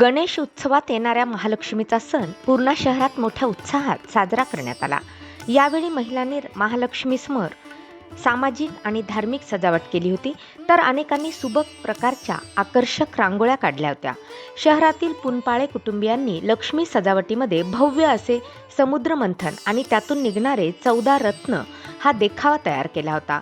गणेश उत्सवात येणाऱ्या महालक्ष्मीचा सण पूर्णा शहरात मोठ्या उत्साहात साजरा करण्यात आला. यावेळी महिलांनी महालक्ष्मी समोर सामाजिक आणि धार्मिक सजावट केली होती तर अनेकांनी सुबक प्रकारच्या आकर्षक रांगोळ्या काढल्या होत्या. शहरातील पुनपाळे कुटुंबियांनी लक्ष्मी सजावटीमध्ये भव्य असे समुद्र मंथन आणि त्यातून निघणारे चौदा रत्न हा देखावा तयार केला होता.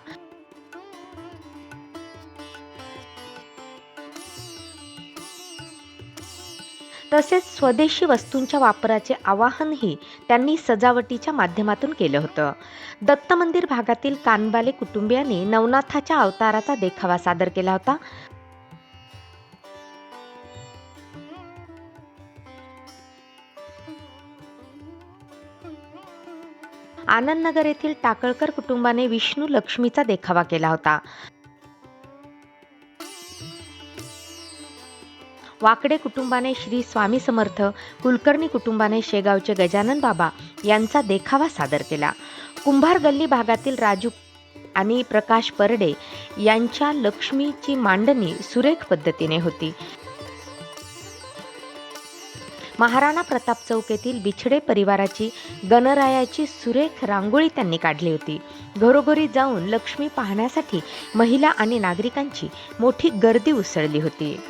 तसेच स्वदेशी वस्तूंच्या वापराचे आवाहनही त्यांनी सजावटीच्या माध्यमातून केलं होतं. दत्त मंदिर भागातील कानबाले कुटुंबियांनी नवनाथाच्या अवताराचा देखावा सादर केला होता. आनंदनगर येथील टाकळकर कुटुंबाने विष्णू लक्ष्मीचा देखावा केला होता. वाकडे कुटुंबाने श्री स्वामी समर्थ कुलकर्णी कुटुंबाने शेगावचे गजानन बाबा यांचा देखावा सादर केला. कुंभार गल्ली भागातील राजू आणि प्रकाश परडे यांच्या लक्ष्मीची मांडणी सुरेख पद्धतीने होती. महाराणा प्रताप चौक येथील बिछडे परिवाराची गणरायाची सुरेख रांगोळी त्यांनी काढली होती. घरोघरी जाऊन लक्ष्मी पाहण्यासाठी महिला आणि नागरिकांची मोठी गर्दी उसळली होती.